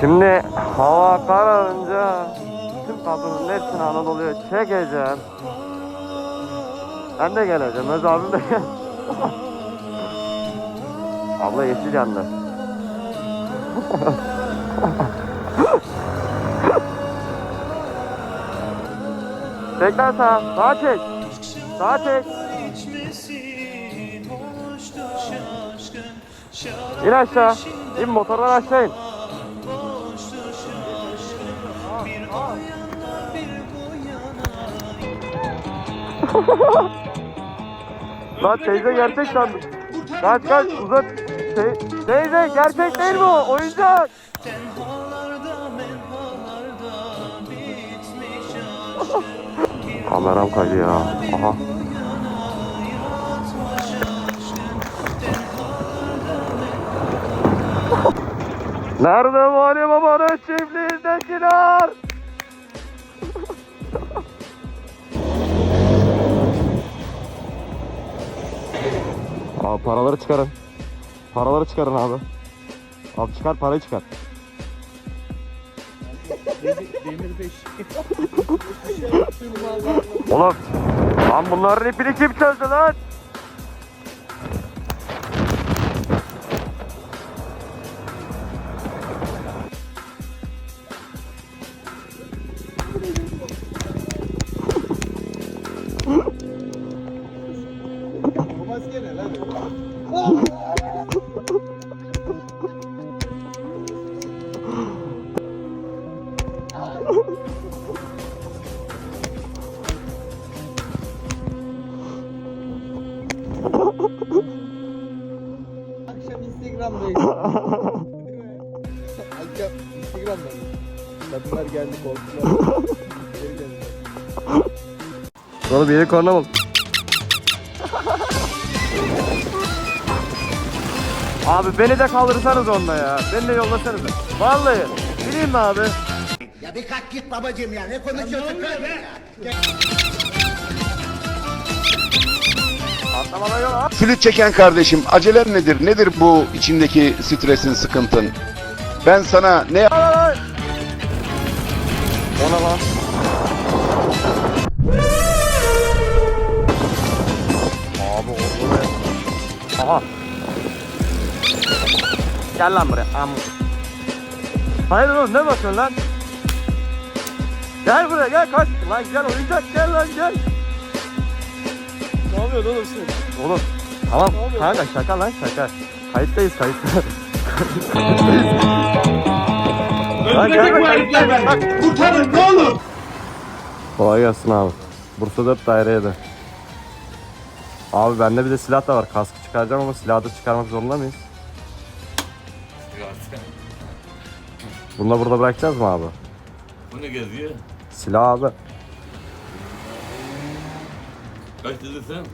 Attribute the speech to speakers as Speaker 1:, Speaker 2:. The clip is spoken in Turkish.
Speaker 1: Şimdi hava kararınca tüm kadının hepsini Anadolu'ya çekeceğim. Ben de geleceğim. Öz abim de gel. Abla yeşil yandı. Tekrar sağa. Sağa çek. Sağa çek. İn aşağı. İn motordan aşağı in. Lan teyze gerçek sandım. Kaç kaç uzat. Te- teyze gerçek değil mi o? Oyuncak. Kameram kaydı ya. Aha. Nerede Vali Baba'nın çiftliğindekiler? Abi paraları çıkarın. Paraları çıkarın abi. Abi çıkar parayı çıkar. Oğlum lan bunların ipini kim çözdü lan?
Speaker 2: Akşam Instagram'dayız. Akşam Instagram'dayız. Kadınlar geldi korktular. Geri geldiler.
Speaker 1: Oğlum yere korna bul. Abi beni de kaldırsanız onda ya. Beni de yollasanız. Vallahi. Bileyim mi abi?
Speaker 3: Ya bir kalk git babacığım ya. Ne konuşuyorsun ya?
Speaker 1: Atlamadan yok abi.
Speaker 4: Flüt çeken kardeşim acelen nedir? Nedir bu içindeki stresin, sıkıntın? Ben sana ne
Speaker 1: Ay, ay, ay. O ne lan? Abi oldu be. Aha. Gel lan buraya. Am. Hayır oğlum ne bakıyorsun lan? Gel buraya gel kaç. Lan gel oyuncak gel lan gel.
Speaker 2: Ne yapıyorsun oğlum sen?
Speaker 1: Oğlum tamam kanka şaka lan şaka. Kayıttayız kayıtta. Lan gelme kayıttayız bak.
Speaker 3: Kurtarın ne olur.
Speaker 1: Kolay gelsin abi. Bursa 4 daireye de. Abi bende bir de silah da var. Kaskı çıkaracağım ama silahı da çıkarmak zorunda mıyız? Bunu da burada bırakacağız mı abi?
Speaker 5: Bu ne geziyor?
Speaker 1: Silah abi.
Speaker 5: Kaç dedi sen?